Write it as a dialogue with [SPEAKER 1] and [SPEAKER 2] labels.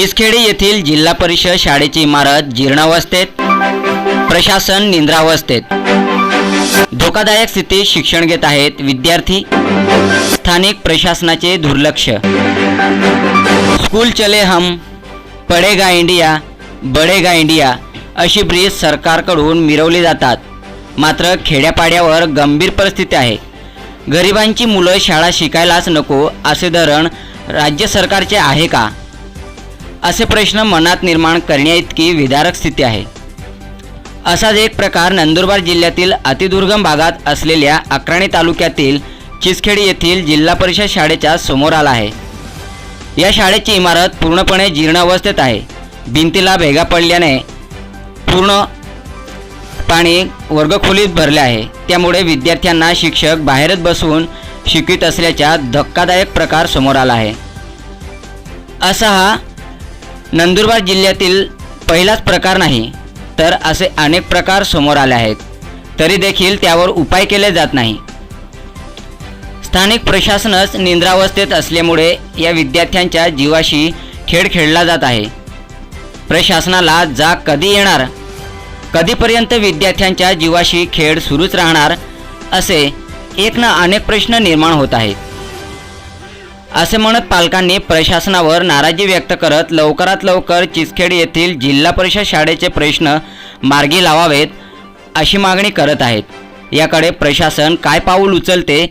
[SPEAKER 1] चिसखेडी येथील जिल्हा परिषद शाळेची इमारत जीर्णावस्थेत प्रशासन निंद्रावस्थेत. धोकादायक स्थितीत शिक्षण घेत आहेत विद्यार्थी स्थानिक प्रशासनाचे दुर्लक्ष. स्कूल चले हम पडेगा इंडिया बडेगा इंडिया अशी ब्रीज सरकारकडून मिरवली जातात. मात्र खेड्यापाड्यावर गंभीर परिस्थिती आहे. गरिबांची मुलं शाळा शिकायलाच नको असे धरण राज्य सरकारचे आहे का? असे प्रश्न मनात निर्माण करण्याइतकी विदारक स्थिती आहे. असाच एक प्रकार नंदुरबार जिल्ह्यातील अतिदुर्गम भागात असलेल्या अक्राणी तालुक्यातील चिचखेडी येथील जिल्हा परिषद शाळेच्या समोर आला आहे. या शाळेची इमारत पूर्णपणे जीर्ण अवस्थेत आहे. भिंतीला भेगा पडल्याने पूर्ण पाणी वर्गखोलीत भरले आहे. त्यामुळे विद्यार्थ्यांना शिक्षक बाहेरच बसवून शिकवित असल्याचा धक्कादायक प्रकार समोर आला आहे. असा हा नंदुरबार जिल्ह्यातील पहिलाच प्रकार नाही तर असे अनेक प्रकार समोर आले आहेत. तरी देखील त्यावर उपाय केले जात नाही. स्थानिक प्रशासनच निंद्रावस्थेत असल्यामुळे या विद्यार्थ्यांच्या जीवाशी खेळ खेळला जात आहे. प्रशासनाला जा कधी येणार कधीपर्यंत विद्यार्थ्यांच्या जीवाशी खेळ सुरूच राहणार असे एक ना अनेक प्रश्न निर्माण होत आहेत. असे म्हणत पालकांनी प्रशासनावर नाराजी व्यक्त करत लवकरात लवकर चिचखेड येथील जिल्हा परिषद शाळेचे प्रश्न मार्गी लावावेत अशी मागणी करत आहेत. याकडे प्रशासन काय पाऊल उचलते